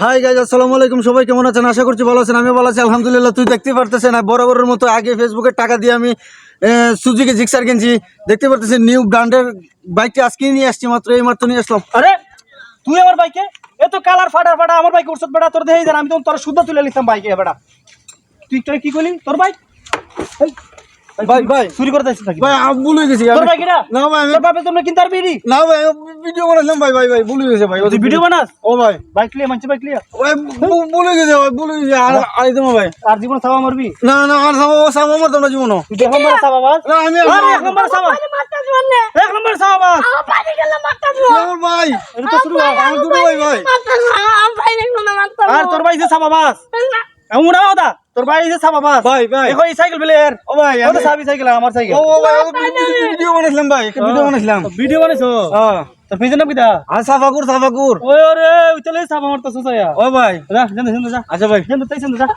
Hi guys আসসালামু আলাইকুম সবাই কেমন আছেন? আশা করছি ভালো আছেন আমি ভালো আছি। আলহামদুলিল্লাহ, তুই দেখতে পারতেছেন না। বরাবরের মতো আগে ফেসবুকে টাকা দিয়ে আমি সুজুকি জিক্সার কিনছি। দেখতে পারতেছেন নিউ ব্র্যান্ডের বাইকটি আজকে নিয়ে আসছি, মাত্র এই মাত্র নিয়ে আসলাম। আরে, তুই আমার বাইকে এ? তো কালার ফাটার ফাটা, আমার বাইকে উঠছত বেটা তোর জান আমি তো তোর শুদ্ধ তুলে নিতাম বাইকে বেটা তুই তুই কি করলি তোর বাইক ভাই ভাই চুরি করে যাইছিস নাকি? ভাই আমি ভুলে গেছি। তোর বাইক এটা না ভাই তোর বাপে তোমরা কিনতে পারবি নি? ভাই ভিডিও বানাইলাম ভাই ভাই ভাই ভুলে গেছে ভাই তুই ভিডিও বানাস? ও ভাই। বাইক লিয়ে মানছি বাইক লিয়ে। ভাই ভুলে গেছে ভাই ভুলে গেছে আর আই দেবো ভাই। আর জীবন সাবা মারবি? না না আর সামা সামা মারতাম না জীবন। তুই এক নম্বর সাবা বাস? না আমি এক নম্বর সাবা এক নম্বর সাবা বাস। আমার ভাই। এটা তো শুরু আমার দুটো ভাই ভাই আর তোর ভাই যে সাবা বাস? এমন না ওদা তোর ভাই যে সাবা বাস ভাই ভাই। দেখো এই সাইকেল বেলে এর ও ভাই ও তো সাবি সাইকেল আমার সাইকেল? ও ও ভাই ভিডিও বানাইছিলাম ভাই একটা ভিডিও বানাইছিলাম। ভিডিও বানাইছো? হ্যাঁ। তোর পিছনে নাম কিটা আর সাফাকুর সাফাকুর ওই ওরে ওই সাবা মারতেছ সায়া ও ভাই। যা জান জান যা। আচ্ছা ভাই। জান তাই যা।